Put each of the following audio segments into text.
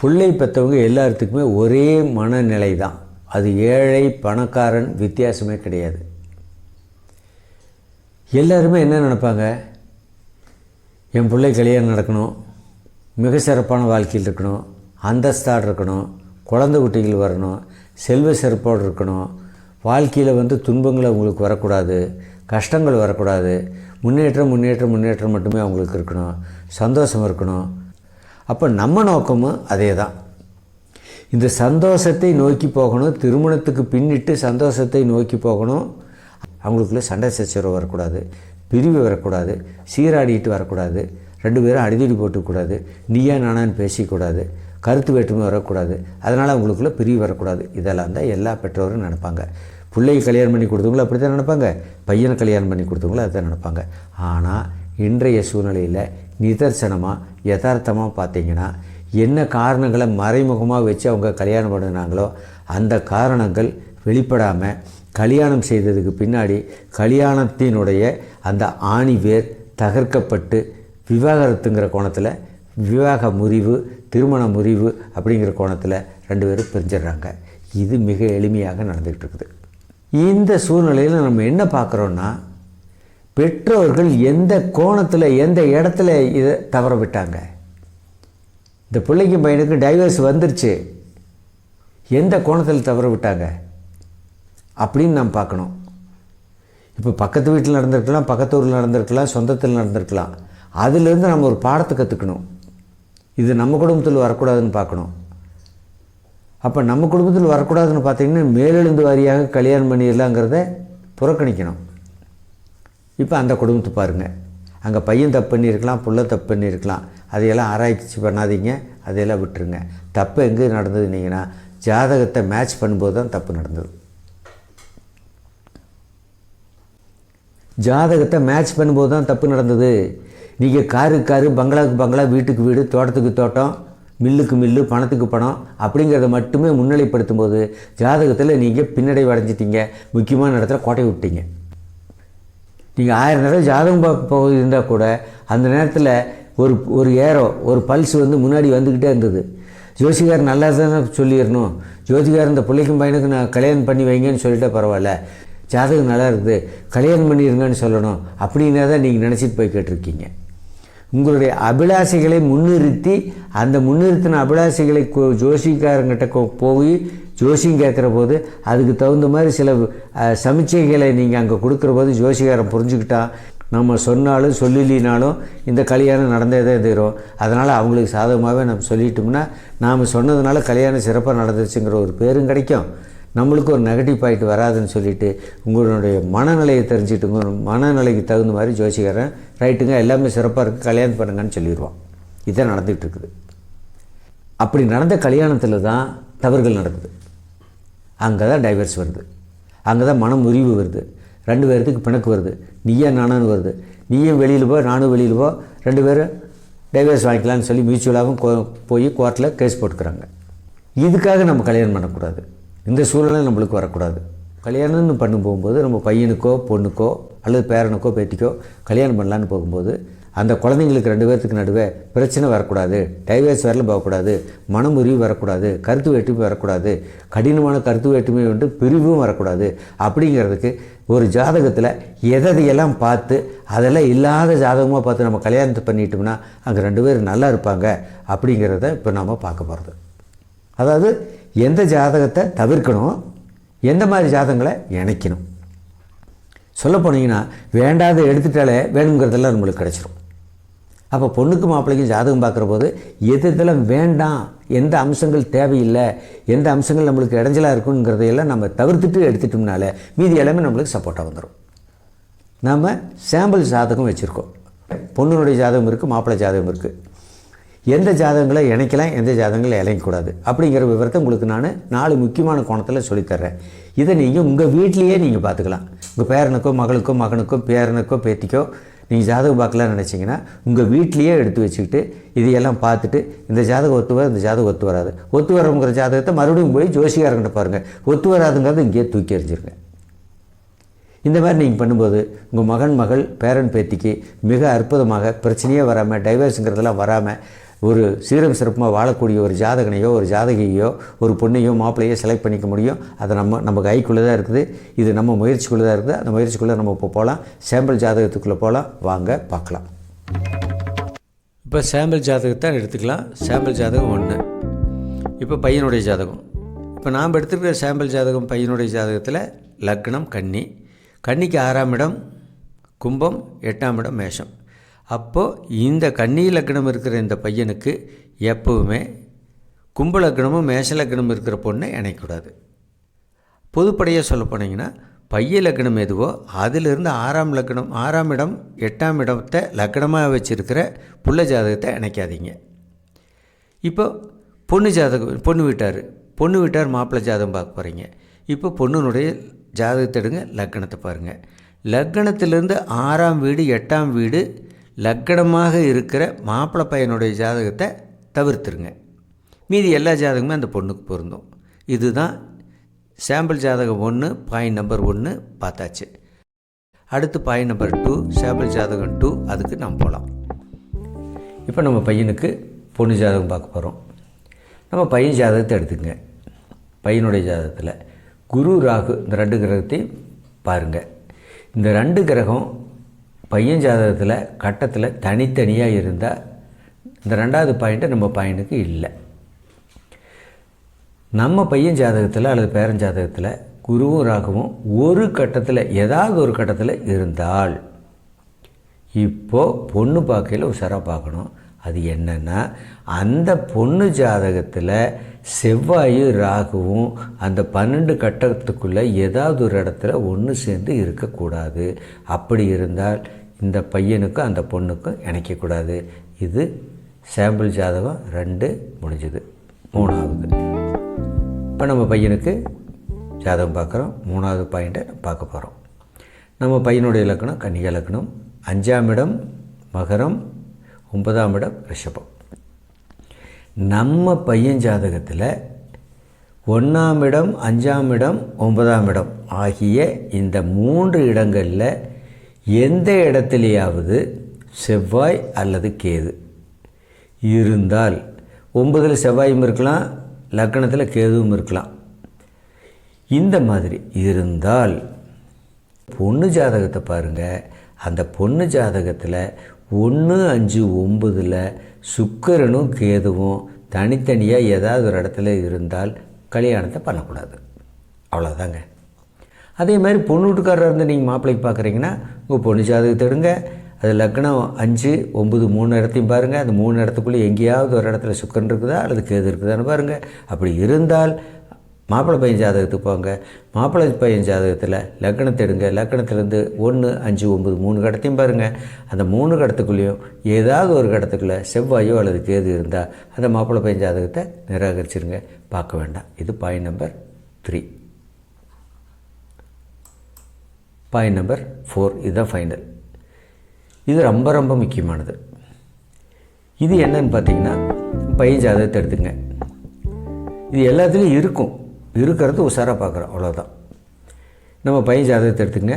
பிள்ளை பெற்றவங்க எல்லாத்துக்குமே ஒரே மனநிலை தான் அது ஏழை பணக்காரன் வித்தியாசமே கிடையாது. எல்லாருமே என்ன நினைப்பாங்க? என் பிள்ளை கல்யாணம் நடக்கணும் மிக சிறப்பான வாழ்க்கையில் இருக்கணும் அந்தஸ்தாடு இருக்கணும் குழந்தை குட்டிகள் வரணும் செல்வ சிறப்போடு இருக்கணும் வாழ்க்கையில் வந்து துன்பங்கள் அவங்களுக்கு வரக்கூடாது கஷ்டங்கள் வரக்கூடாது முன்னேற்றம் முன்னேற்றம் முன்னேற்றம் மட்டுமே அவங்களுக்கு இருக்கணும் சந்தோஷம் இருக்கணும் அப்போ நம்ம நோக்கமும் அதே தான் இந்த சந்தோஷத்தை நோக்கி போகணும் திருமணத்துக்கு பின்னிட்டு சந்தோஷத்தை நோக்கி போகணும். அவங்களுக்குள்ளே சண்டை சச்சரவு வரக்கூடாது பிரிவு வரக்கூடாது சீராடிட்டு வரக்கூடாது ரெண்டு பேரும் அடிதடி போட்டுக்கூடாது நீயா நானான்னு பேசிக்கூடாது கருத்து வேற்றுமை வரக்கூடாது. அதனால் அவங்களுக்குள்ள பிரிவு வரக்கூடாது. இதெல்லாம் தான் எல்லா பெற்றோரும் நினைப்பாங்க. பிள்ளையை கல்யாணம் பண்ணி கொடுத்தவங்களும் அப்படி தான் நினைப்பாங்க. பையனை கல்யாணம் பண்ணி கொடுத்தவங்களும் அதுதான் நினைப்பாங்க. ஆனால் இன்றைய சூழ்நிலையில் நிதர்சனமாக யதார்த்தமாக பார்த்தீங்கன்னா என்ன காரணங்களை மறைமுகமாக வச்சு அவங்க கல்யாணம் பண்ணினாங்களோ அந்த காரணங்கள் வெளிப்படாமல் கல்யாணம் செய்ததுக்கு பின்னாடி கல்யாணத்தினுடைய அந்த ஆணி வேர் தகர்க்கப்பட்டு விவாகரத்துங்கிற கோணத்தில் விவாக முறிவு திருமண முறிவு அப்படிங்கிற கோணத்தில் ரெண்டு பேரும் பிரிஞ்சிடுறாங்க. இது மிக எளிமையாக நடந்துக்கிட்டு இருக்குது. இந்த சூழ்நிலையில் நம்ம என்ன பார்க்குறோன்னா பெற்றோர்கள் எந்த கோணத்தில் எந்த இடத்துல இதை தவற விட்டாங்க இந்த பிள்ளைக்கும் பையனுக்கும் டைவர்ஸ் வந்துருச்சு. எந்த கோணத்தில் தவற விட்டாங்க அப்படின்னு நாம் பார்க்கணும். இப்போ பக்கத்து வீட்டில் நடந்திருக்கலாம் பக்கத்து ஊரில் நடந்திருக்கலாம் சொந்தத்தில் நடந்திருக்கலாம். அதுலேருந்து நம்ம ஒரு பாடத்தை கற்றுக்கணும் இது நம்ம குடும்பத்தில் வரக்கூடாதுன்னு பார்க்கணும். அப்போ நம்ம குடும்பத்தில் வரக்கூடாதுன்னு பார்த்தீங்கன்னா மேலெழுந்து வாரியாக கல்யாணம் பண்ணிடலாங்கிறத புறக்கணிக்கணும். இப்போ அந்த குடும்பத்தை பாருங்கள் அங்கே பையன் தப்பு பண்ணியிருக்கலாம் புள்ள தப்பு பண்ணியிருக்கலாம். அதையெல்லாம் ஆராய்ச்சி பண்ணாதீங்க அதையெல்லாம் விட்டுருங்க. தப்பு எங்கே நடந்ததுனீங்கன்னா ஜாதகத்தை மேட்ச் பண்ணும்போது தான் தப்பு நடந்தது. ஜாதகத்தை மேட்ச் பண்ணும்போது தான் தப்பு நடந்தது. நீங்கள் காருக்கு காரு பங்களாவுக்கு பங்களா வீட்டுக்கு வீடு தோட்டத்துக்கு தோட்டம் மில்லுக்கு மில்லு பணத்துக்கு பணம் அப்படிங்கிறத மட்டுமே முன்னிலைப்படுத்தும் போது ஜாதகத்தில் நீங்கள் பின்னடைவு அடைஞ்சிட்டீங்க. முக்கியமான இடத்துல கோட்டை விட்டீங்க. நீங்கள் ஆயிரம் தடவை ஜாதகம் பார்க்க போக இருந்தால் கூட அந்த நேரத்தில் ஒரு ஒரு ஏரோ ஒரு பல்ஸ் வந்து முன்னாடி வந்துக்கிட்டே இருந்தது. ஜோசிகார் நல்லா தானே சொல்லிடணும் ஜோதிகார் இந்த பிள்ளைக்கும் பையனுக்கு நான் கல்யாணம் பண்ணி வைங்கன்னு சொல்லிட்டா பரவாயில்ல. ஜாதகம் நல்லா இருக்குது. கல்யாணம் பண்ணிடுங்கன்னு சொல்லணும். அப்படின்னா தான் நீங்கள் நினச்சிட்டு போய் கேட்டிருக்கீங்க. உங்களுடைய அபிலாஷைகளை முன்னிறுத்தி அந்த முன்னிறுத்தின அபிலாஷைகளை ஜோசிக்காரங்கிட்ட போய் ஜோசியம் கேட்குற போது அதுக்கு தகுந்த மாதிரி சில சமிச்சைகளை நீங்கள் அங்கே கொடுக்குற போது ஜோசிகாரன் புரிஞ்சுக்கிட்டா நம்ம சொன்னாலும் சொல்லலினாலும் இந்த கல்யாணம் நடந்தே தான் தீரும். அதனால் அவங்களுக்கு சாதகமாகவே நம்ம சொல்லிட்டோம்னா நாம் சொன்னதுனால கல்யாணம் சிறப்பாக நடந்துச்சுங்கிற ஒரு பேரும் கிடைக்கும். நம்மளுக்கு ஒரு நெகட்டிவ் பாயிண்ட் வராதுன்னு சொல்லிட்டு உங்களுடைய மனநிலையை தெரிஞ்சுட்டு உங்கள் மனநிலைக்கு தகுந்த மாதிரி ஜோசிக்கிறேன் ரைட்டுங்க எல்லாமே சிறப்பாக இருக்குது கல்யாணம் பண்ணுங்கன்னு சொல்லிடுவான் இதான் நடந்துகிட்டு இருக்குது. அப்படி நடந்த கல்யாணத்தில் தான் தவறுகள் நடக்குது. அங்கே தான் டைவர்ஸ் வருது. அங்கே தான் மனம் முறிவு வருது. ரெண்டு பேர்த்துக்கு பிணக்கு வருது. நீயே நானும் வருது. நீயும் வெளியில் போ நானும் வெளியில் போ ரெண்டு பேரும் டைவர்ஸ் வாங்கிக்கலான்னு சொல்லி மியூச்சுவலாகவும் கோ போய் கோர்ட்டில் கேஸ் போட்டுக்கிறாங்க. இதுக்காக நம்ம கல்யாணம் பண்ணக்கூடாது. இந்த சூழ்நிலை நம்மளுக்கு வரக்கூடாது. கல்யாணம்னு பண்ணும் போகும்போது நம்ம பையனுக்கோ பொண்ணுக்கோ அல்லது பேரனுக்கோ பேட்டிக்கோ கல்யாணம் பண்ணலான்னு போகும்போது அந்த குழந்தைங்களுக்கு ரெண்டு பேர்த்துக்கு நடுவே பிரச்சனை வரக்கூடாது. டைவர்ஸ் வரல போகக்கூடாது. மனமுறிவு வரக்கூடாது. கருத்து வேற்றுமை வரக்கூடாது. கடினமான கருத்து வேற்றுமை வந்து பிரிவும் வரக்கூடாது. அப்படிங்கிறதுக்கு ஒரு ஜாதகத்தில் எதையெல்லாம் பார்த்து அதெல்லாம் இல்லாத ஜாதகமாக பார்த்து நம்ம கல்யாணத்தை பண்ணிட்டோம்னா அங்கே ரெண்டு பேரும் நல்லா இருப்பாங்க அப்படிங்கிறத இப்போ நாம் பார்க்க போகிறது அதாவது எந்த ஜாதகத்தை தவிர்க்கணும்? எந்த மாதிரி ஜாதகங்களை இணைக்கணும்? சொல்ல போனீங்கன்னா வேண்டாத எடுத்துட்டாலே வேணுங்கிறதெல்லாம் நம்மளுக்கு கிடச்சிரும். அப்போ பொண்ணுக்கு மாப்பிள்ளைக்கும் ஜாதகம் பார்க்குற போது எது இதெல்லாம் வேண்டாம் எந்த அம்சங்கள் தேவையில்லை எந்த அம்சங்கள் நம்மளுக்கு இடைஞ்சலாக இருக்குங்கிறதையெல்லாம் நம்ம தவிர்த்துட்டு எடுத்துட்டோம்னாலே மீதி எல்லாமே நம்மளுக்கு சப்போர்ட்டாக வந்துடும் நாம் சாம்பிள் ஜாதகம் வச்சுருக்கோம். பொண்ணுனுடைய ஜாதகம் இருக்குது மாப்பிள்ளை ஜாதகம் இருக்குது எந்த ஜாதகங்களை இணைக்கலாம் எந்த ஜாதகங்களை இணைக்கக்கூடாது. அப்படிங்கிற விவரத்தை உங்களுக்கு நான் நாலு முக்கியமான கோணத்தில் சொல்லித்தர்றேன். இதை நீங்கள் உங்கள் வீட்லேயே நீங்கள் பார்த்துக்கலாம். உங்கள் பேரனுக்கோ மகளுக்கோ மகனுக்கோ பேரனுக்கோ பேத்திக்கோ நீங்கள் ஜாதகம் பார்க்கலாம்னு நினச்சிங்கன்னா உங்கள் வீட்லேயே எடுத்து வச்சுக்கிட்டு இதையெல்லாம் பார்த்துட்டு இந்த ஜாதகம் ஒத்து வர இந்த ஜாதகம் ஒத்து வராது. ஒத்து வரவங்கிற ஜாதகத்தை மறுபடியும் போய் ஜோசிகாரங்கிட்ட பாருங்கள் ஒத்து வராதுங்கிறது இங்கேயே தூக்கி எறிஞ்சிருங்க. இந்த மாதிரி நீங்கள் பண்ணும்போது உங்கள் மகன் மகள் பேரன் பேத்திக்கு மிக அற்புதமாக பிரச்சனையே வராமல் டைவர்ஸுங்கிறதெல்லாம் வராமல் ஒரு சீரம் சிறப்புமாக வாழக்கூடிய ஒரு ஜாதகனையோ ஒரு ஜாதகையோ ஒரு பொண்ணையோ மாப்பிள்ளையோ செலக்ட் பண்ணிக்க முடியும். அதை நம்ம நம்ம கைக்குள்ளே தான் இருக்குது. இது நம்ம முயற்சிக்குள்ளே தான் இருக்குது. அந்த முயற்சிக்குள்ளே நம்ம இப்போ போகலாம் சாம்பிள் ஜாதகத்துக்குள்ளே போகலாம் வாங்க பார்க்கலாம். இப்போ சாம்பிள் ஜாதகத்தை எடுத்துக்கலாம். சாம்பிள் ஜாதகம் ஒன்று இப்போ பையனுடைய ஜாதகம். இப்போ நாம் எடுத்துருக்கிற சாம்பிள் ஜாதகம் பையனுடைய ஜாதகத்தில் லக்னம் கன்னி. கன்னிக்கு ஆறாம் இடம் கும்பம் எட்டாம் இடம் மேஷம். அப்போது இந்த கன்னி லக்னம் இருக்கிற இந்த பையனுக்கு எப்பவுமே கும்ப லக்னமும் மேஷ லக்னம் இருக்கிற பொண்ணை இணைக்கூடாது பொதுப்படையாக சொல்ல போனீங்கன்னா பைய லக்னம் எதுவோ அதிலிருந்து ஆறாம் லக்னம் ஆறாம் இடம் எட்டாம் இடத்தை லக்னமாக வச்சுருக்கிற புள்ள ஜாதகத்தை இணைக்காதீங்க. இப்போ பொண்ணு ஜாதகம் பொண்ணு வீட்டார் பொண்ணு வீட்டார் மாப்பிள்ளை ஜாதகம் பார்க்க போகிறீங்க இப்போ பொண்ணுனுடைய ஜாதகத்தை எடுங்க லக்கணத்தை பாருங்கள் லக்கணத்திலேருந்து ஆறாம் வீடு எட்டாம் வீடு லக்கணமாக இருக்கிற மாப்பிள்ளை பையனுடைய ஜாதகத்தை தவிர்த்துருங்க. மீதி எல்லா ஜாதகமும் அந்த பொண்ணுக்கு பொருந்தும். இதுதான் சாம்பிள் ஜாதகம் ஒன்று பாயிண்ட் நம்பர் ஒன்று பார்த்தாச்சு. அடுத்து பாயிண்ட் நம்பர் டூ சாம்பிள் ஜாதகம் டூ அதுக்கு நாம் போகலாம் இப்போ நம்ம பையனுக்கு பொண்ணு ஜாதகம் பார்க்க போகிறோம் நம்ம பையன் ஜாதகத்தை எடுத்துக்கங்க. பையனுடைய ஜாதகத்தில் குரு ராகு இந்த ரெண்டு கிரகத்தையும் பாருங்கள் இந்த ரெண்டு கிரகம் பையன் ஜாதகத்தில் கட்டத்தில் தனித்தனியாக இருந்தால் இந்த ரெண்டாவது பாயிண்ட்டு நம்ம பையனுக்கு இல்லை. நம்ம பையன் ஜாதகத்தில் அல்லது பேரன் ஜாதகத்தில் குருவும் ராகுவும் ஒரு கட்டத்தில் ஏதாவது ஒரு கட்டத்தில் இருந்தால் இப்போது பொண்ணு பார்க்கையில் உஷாராக பார்க்கணும். அது என்னென்னா அந்த பொண்ணு ஜாதகத்தில் செவ்வாயும் ராகுவும் அந்த பன்னெண்டு கட்டத்துக்குள்ளே ஏதாவது ஒரு இடத்துல ஒன்று சேர்ந்து இருக்கக்கூடாது. அப்படி இருந்தால் இந்த பையனுக்கும் அந்த பொண்ணுக்கும் இணைக்கக்கூடாது. இது சாம்பிள் ஜாதகம் ரெண்டு முடிஞ்சுது. மூணாவது. இப்போ நம்ம பையனுக்கு ஜாதகம் பார்க்குறோம். மூணாவது பாயிண்ட்டை பார்க்க போகிறோம் நம்ம பையனுடைய இலக்கணம் கன்னிகா இலக்கணம். அஞ்சாம் இடம் மகரம் ஒன்பதாம் இடம் ரிஷபம். நம்ம பையன் ஜாதகத்தில் ஒன்றாம் இடம் அஞ்சாம் இடம் ஒன்பதாம் இடம் ஆகிய இந்த மூன்று இடங்களில் எந்த இடத்துலையாவது செவ்வாய் அல்லது கேது இருந்தால் ஒன்பதில் செவ்வாயும் இருக்கலாம் லக்கணத்தில் கேதுவும் இருக்கலாம். இந்த மாதிரி இருந்தால் பொண்ணு ஜாதகத்தை பாருங்கள் அந்த பொண்ணு ஜாதகத்தில் ஒன்று அஞ்சு ஒம்பதில் சுக்கரனும் கேதுவும் தனித்தனியாக ஏதாவது ஒரு இடத்துல இருந்தால் கல்யாணத்தை பண்ணக்கூடாது. அவ்வளோதாங்க அதே மாதிரி பொண்ணு வீட்டுக்காரராக இருந்து நீங்கள் மாப்பிள்ளைக்கு பார்க்குறீங்கன்னா உங்கள் பொண்ணு ஜாதகத்தை எடுங்க அது லக்னம் அஞ்சு ஒம்பது மூணு இடத்தையும் பாருங்கள் அந்த மூணு இடத்துக்குள்ளே எங்கேயாவது ஒரு இடத்துல சுக்கன் இருக்குதா அல்லது கேது இருக்குதான்னு பாருங்கள் அப்படி இருந்தால் மாப்பிள்ளை பையன் ஜாதகத்துக்கு போங்க. மாப்பிள்ளை பையன் ஜாதகத்தில் லக்கணத்தை எடுங்க லக்கணத்துலேருந்து ஒன்று அஞ்சு ஒம்பது மூணு கடத்தையும் பாருங்கள் அந்த மூணு கடத்துக்குள்ளேயும் ஏதாவது ஒரு கடத்துக்குள்ளே செவ்வாயோ அல்லது கேது இருந்தால் அந்த மாப்பிள்ளை பையன் ஜாதகத்தை நிராகரிச்சிருங்க. பார்க்க வேண்டாம். இது point number three point number four இதுதான் ஃபைனல் இது ரொம்ப ரொம்ப முக்கியமானது. இது என்னன்னு பார்த்தீங்கன்னா பையன் ஜாதகத்தை எடுத்துங்க. இது எல்லாத்துலேயும் இருக்கும். இருக்கிறது உஷாராக பார்க்குறோம். அவ்வளோதான் நம்ம பையன் ஜாதகத்தை எடுத்துங்க.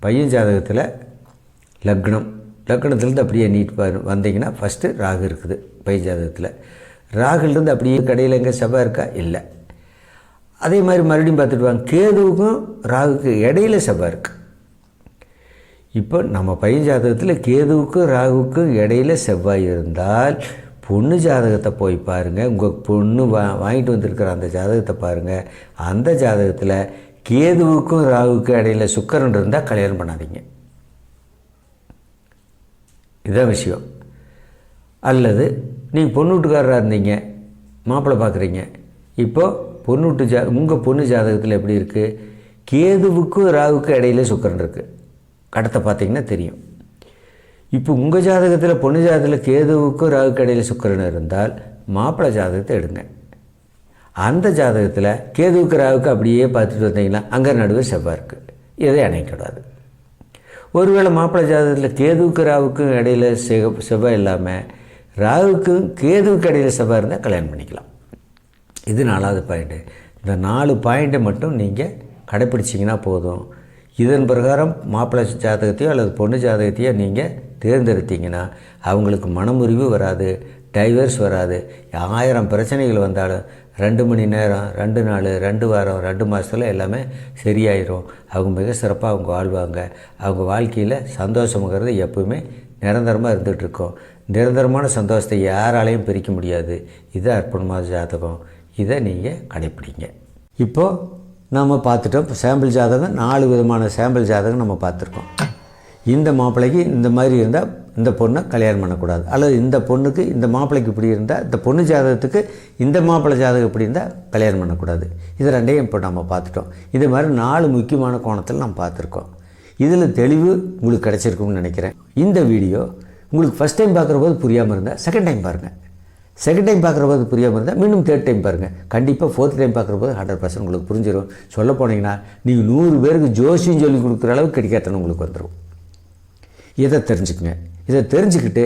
பையன் ஜாதகத்தில் லக்னம். லக்னத்துலேருந்து அப்படியே நீட் வந்தீங்கன்னா ஃபஸ்ட்டு ராகு இருக்குது பையன் ஜாதகத்தில். ராகுலேருந்து அப்படியே கடையில் எங்கே செவ்வாய் இருக்கா? இல்லை. அதே மாதிரி மறுபடியும் பார்த்துட்டு வாங்க. கேதுவுக்கும் ராகுக்கு இடையில செவ்வாய் இருக்குது இப்போ நம்ம பையன் ஜாதகத்தில் கேதுவுக்கும் ராகுக்கும் இடையில செவ்வாய் இருந்தால் பொண்ணு ஜாதகத்தை போய் பாருங்கள் உங்கள் பொண்ணு வா வாங்கிட்டு வந்திருக்கிற அந்த ஜாதகத்தை பாருங்கள் அந்த ஜாதகத்தில் கேதுவுக்கும் ராகுக்கும் இடையில சுக்கரன் இருந்தால் கல்யாணம் பண்ணாதீங்க. இதுதான் விஷயம். அல்லது நீங்கள் பொண்ணு வீட்டுக்காரராக இருந்தீங்க மாப்பிள்ளை பார்க்குறீங்க இப்போது பொண்ணு வீட்டு ஜா உங்கள் பொண்ணு ஜாதகத்தில் எப்படி இருக்குது கேதுவுக்கும் ராகுக்கும் இடையில சுக்கரன் இருக்குது கடத்தை பார்த்தீங்கன்னா தெரியும். இப்போ உங்கள் ஜாதகத்தில் பொண்ணு ஜாதகத்தில் கேதுவுக்கும் ராகு கடையில் சுக்கரன் இருந்தால் மாப்பிள்ளை ஜாதகத்தை எடுங்க. அந்த ஜாதகத்தில் கேதுவுக்கு ராகுக்கு அப்படியே பார்த்துட்டு வந்தீங்கன்னா அங்கே நடுவே செவ்வாய் இருக்குது இதை அணைக்கூடாது ஒருவேளை மாப்பிள்ளை ஜாதகத்தில் கேதுவுக்கு ராவுக்கும் இடையில் செவ செவ்வாய் இல்லாமல் ராகுக்கும் கேதுவுக்கு இடையில் செவ்வாய் இருந்தால் கல்யாணம் பண்ணிக்கலாம். இது நாலாவது பாயிண்ட்டு இந்த நாலு பாயிண்ட்டை மட்டும் நீங்கள் கடைப்பிடிச்சிங்கன்னா போதும். இதன் பிரகாரம் மாப்பிள்ளை ஜாதகத்தையோ அல்லது பொண்ணு ஜாதகத்தையோ நீங்கள் தேர்ந்தெடுத்தீங்கன்னா அவங்களுக்கு மனமுறிவு வராது டைவர்ஸ் வராது. ஆயிரம் பிரச்சனைகள் வந்தாலும் ரெண்டு மணி நேரம் ரெண்டு நாள் ரெண்டு வாரம் ரெண்டு மாதத்தில் எல்லாமே சரியாயிரும். அவங்க மிக சிறப்பாக அவங்க வாழ்வாங்க. அவங்க வாழ்க்கையில் சந்தோஷங்கிறது எப்பவுமே நிரந்தரமாக இருந்துகிட்ருக்கோம். நிரந்தரமான சந்தோஷத்தை யாராலையும் பிரிக்க முடியாது. இது அற்புணமாத ஜாதகம். இதை நீங்கள் கடைப்பிடிங்க. இப்போது நாம் பார்த்துட்டோம். இப்போ சாம்பிள் ஜாதகம் நாலு விதமான சாம்பிள் ஜாதகம் நம்ம பார்த்துருக்கோம். இந்த மாப்பிள்ளைக்கு இந்த மாதிரி இருந்தால் இந்த பொண்ணை கல்யாணம் பண்ணக்கூடாது. அல்லது இந்த பொண்ணுக்கு இந்த மாப்பிள்ளைக்கு இப்படி இருந்தால் இந்த பொண்ணு ஜாதகத்துக்கு இந்த மாப்பிள்ளை ஜாதகம் இப்படி இருந்தால் கல்யாணம் பண்ணக்கூடாது. இது ரெண்டையும் இப்போ நம்ம பார்த்துட்டோம். இது மாதிரி நாலு முக்கியமான கோணத்தில் நம்ம பார்த்துருக்கோம். இதில் தெளிவு உங்களுக்கு கிடச்சிருக்கும்னு நினைக்கிறேன். இந்த வீடியோ உங்களுக்கு ஃபஸ்ட் டைம் பார்க்குற போது புரியாமல் இருந்தால் செகண்ட் டைம் பாருங்கள் செகண்ட் டைம் பார்க்குற போது புரியாமல் இருந்தால் மீண்டும் தேர்ட் டைம் பாருங்கள் கண்டிப்பாக ஃபோர்த் டைம் பார்க்குற போது ஹண்ட்ரட் பர்சன்ட் உங்களுக்கு புரிஞ்சிடும் சொல்ல போனீங்கன்னா நீங்கள் நூறு பேருக்கு ஜோசியம் சொல்லி கொடுக்குற அளவுக்கு கிடைக்காதன்னு உங்களுக்கு வந்துடும் இதை தெரிஞ்சுக்குங்க. இதை தெரிஞ்சுக்கிட்டு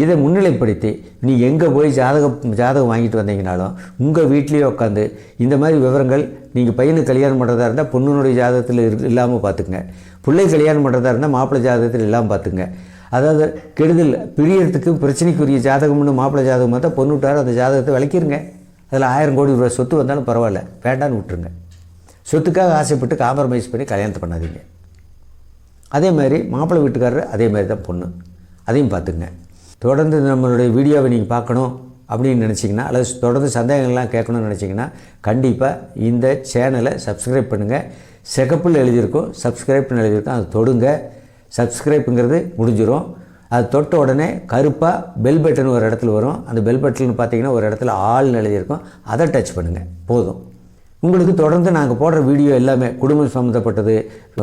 இதை முன்னிலைப்படுத்தி நீ எங்கே போய் ஜாதகம் ஜாதகம் வாங்கிட்டு வந்தீங்கனாலும் உங்கள் வீட்லேயே உட்காந்து இந்த மாதிரி விவரங்கள் நீங்கள் பையனுக்கு கல்யாணம் பண்ணுறதா இருந்தால் பொண்ணுனுடைய ஜாதகத்தில் இரு இல்லாமல் பார்த்துக்குங்க. பிள்ளை கல்யாணம் பண்ணுறதா இருந்தால் மாப்பிள்ளை ஜாதகத்தில் இல்லாமல் பார்த்துங்க அதாவது கெடுதல் பிரியறதுக்கு பிரச்சனைக்குரிய ஜாதகம்னு மாப்பிள்ளை ஜாதகம் பார்த்தா பொண்ணு விட்டார் அந்த ஜாதகத்தை விளக்கிருங்க. அதில் ஆயிரம் கோடி ரூபாய் சொத்து வந்தாலும் பரவாயில்ல வேண்டான்னு விட்டுருங்க. சொத்துக்காக ஆசைப்பட்டு காம்ப்ரமைஸ் பண்ணி கல்யாணத்தை பண்ணாதீங்க. அதே மாதிரி மாப்பிள்ளை வீட்டுக்காரர் அதே மாதிரி தான் பொண்ணு. அதையும் பார்த்துங்க தொடர்ந்து நம்மளுடைய வீடியோவை நீங்கள் பார்க்கணும் அப்படின்னு நினச்சிங்கன்னா அல்லது தொடர்ந்து சந்தேகங்கள்லாம் கேட்கணும்னு நினச்சிங்கன்னா கண்டிப்பாக இந்த சேனலை சப்ஸ்கிரைப் பண்ணுங்கள் செகப்பில் எழுதியிருக்கோம் சப்ஸ்கிரைப்னு எழுதியிருக்கோம் அதை தொடுங்க. சப்ஸ்கிரைப்புங்கிறது முடிஞ்சிடும் அது தொட்ட உடனே கருப்பாக பெல் பட்டன் ஒரு இடத்துல வரும். அந்த பெல் பட்டன் பார்த்தீங்கன்னா ஒரு இடத்துல ஆள்னு எழுதியிருக்கும் அதை டச் பண்ணுங்கள் போதும். உங்களுக்கு தொடர்ந்து நாங்கள் போடுற வீடியோ எல்லாமே குடும்பம் சம்மந்தப்பட்டது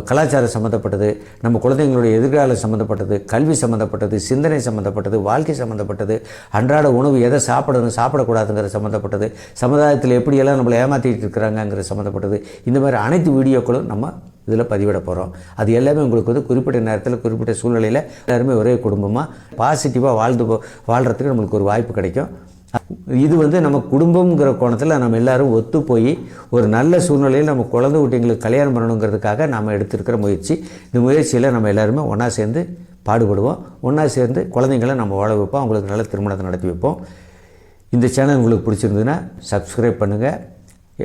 கலாச்சாரம் சம்மந்தப்பட்டது நம்ம குழந்தைங்களுடைய எதிர்காலம் சம்மந்தப்பட்டது கல்வி சம்மந்தப்பட்டது சிந்தனை சம்மந்தப்பட்டது வாழ்க்கை சம்மந்தப்பட்டது அன்றாட உணவு எதை சாப்பிடணும் சாப்பிடக்கூடாதுங்கிற சம்மந்தப்பட்டது சமுதாயத்தில் எப்படியெல்லாம் நம்மளை ஏமாற்றிட்டு இருக்கிறாங்கங்கிற சம்மந்தப்பட்டது இந்த மாதிரி அனைத்து வீடியோக்களும் நம்ம இதில் பதிவிட போகிறோம். அது எல்லாமே உங்களுக்கு வந்து குறிப்பிட்ட நேரத்தில் குறிப்பிட்ட சூழ்நிலையில் எல்லாருமே ஒரே குடும்பமாக பாசிட்டிவாக வாழ்ந்து போ- வாழ்கிறதுக்கு நம்மளுக்கு ஒரு வாய்ப்பு கிடைக்கும். இது வந்து நம்ம குடும்பங்கிற கோணத்தில் நம்ம எல்லாரும் ஒத்து போய் ஒரு நல்ல சூழ்நிலையில் நம்ம குழந்தை குட்டிங்களுக்கு கல்யாணம் பண்ணணுங்கிறதுக்காக நாம் எடுத்திருக்கிற முயற்சி. இந்த முயற்சியில் நம்ம எல்லாருமே ஒன்றா சேர்ந்து பாடுபடுவோம். ஒன்றா சேர்ந்து குழந்தைங்களை நம்ம வாழ வைப்போம். அவங்களுக்கு நல்ல திருமணத்தை நடத்தி வைப்போம். இந்த சேனல் உங்களுக்கு பிடிச்சிருந்ததுன்னா சப்ஸ்கிரைப் பண்ணுங்கள்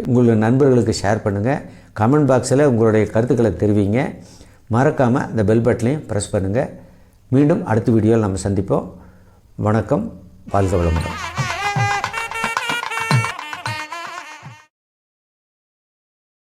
உங்களுடைய நண்பர்களுக்கு ஷேர் பண்ணுங்கள் கமெண்ட் பாக்ஸில் உங்களுடைய கருத்துக்களை தெரிவிங்க. மறக்காமல் இந்த பெல் பட்டனையும் ப்ரெஸ் பண்ணுங்கள் மீண்டும் அடுத்த வீடியோவில் நம்ம சந்திப்போம். வணக்கம். வாழ்க வளமுடன்.